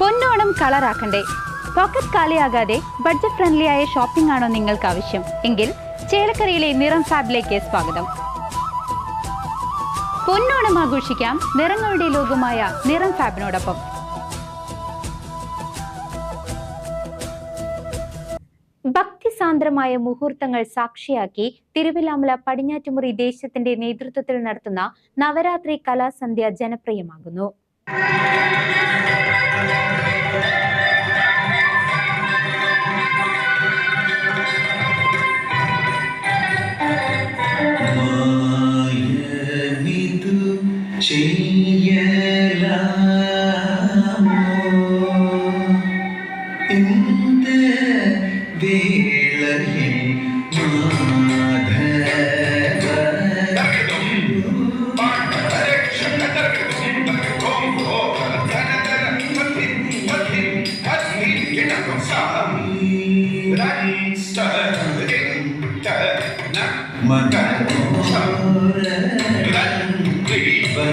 പൊന്നോണം കളറാക്കണ്ടേ. പോക്കറ്റ് കാലിയാകാതെ budget friendly ആയ ഷോപ്പിംഗ് ആണോ നിങ്ങൾക്ക് ആവശ്യം എങ്കിൽ ചേലക്കരയിലെ നിറം ഫാബിലേക്ക് സ്വാഗതം. പൊന്നോണം ആഘോഷിക്കാം നിറങ്ങളുടെ ലോകമായ നിറം ഫാബിനോടൊപ്പം. ഭക്തിസാന്ദ്രമായ മുഹൂർത്തങ്ങൾ സാക്ഷിയാക്കി തിരുവിലാമല പടിഞ്ഞാറ്റുമുറി ദേശത്തിന്റെ നേതൃത്വത്തിൽ നടത്തുന്ന നവരാത്രി കലാസന്ധ്യ ജനപ്രിയമാകുന്നു. change.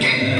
Yeah.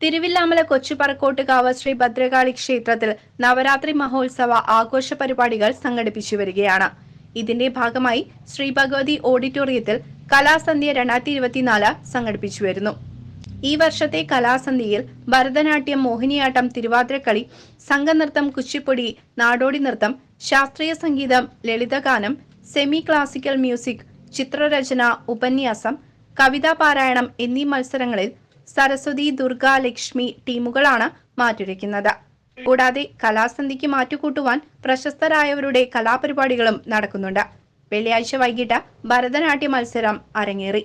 തിരുവില്ലാമല കൊച്ചുപറക്കോട്ടുകാവ് ശ്രീ ഭദ്രകാളി ക്ഷേത്രത്തിൽ നവരാത്രി മഹോത്സവ ആഘോഷ പരിപാടികൾ സംഘടിപ്പിച്ചു വരികയാണ്. ഇതിന്റെ ഭാഗമായി ശ്രീ ഭഗവതി ഓഡിറ്റോറിയത്തിൽ കലാസന്ധ്യ രണ്ടായിരത്തി ഇരുപത്തിനാല് സംഘടിപ്പിച്ചു വരുന്നു. ഈ വർഷത്തെ കലാസന്ധ്യയിൽ ഭരതനാട്യം മോഹിനിയാട്ടം തിരുവാതിരക്കളി സംഘനൃത്തം കുച്ചിപ്പൊടി നാടോടി നൃത്തം ശാസ്ത്രീയ സംഗീതം ലളിതഗാനം സെമി ക്ലാസിക്കൽ മ്യൂസിക് ചിത്രരചന ഉപന്യാസം കവിതാ പാരായണം എന്നീ മത്സരങ്ങളിൽ സരസ്വതി ദുർഗ ലക്ഷ്മി ടീമുകളാണ് മാറ്റുരയ്ക്കുന്നത് കൂടാതെ കലാസന്ധിക്ക് മാറ്റുകൂട്ടുവാൻ പ്രശസ്തരായവരുടെ കലാപരിപാടികളും നടക്കുന്നുണ്ട്. വെള്ളിയാഴ്ച വൈകിട്ട് ഭരതനാട്യ മത്സരം അരങ്ങേറി.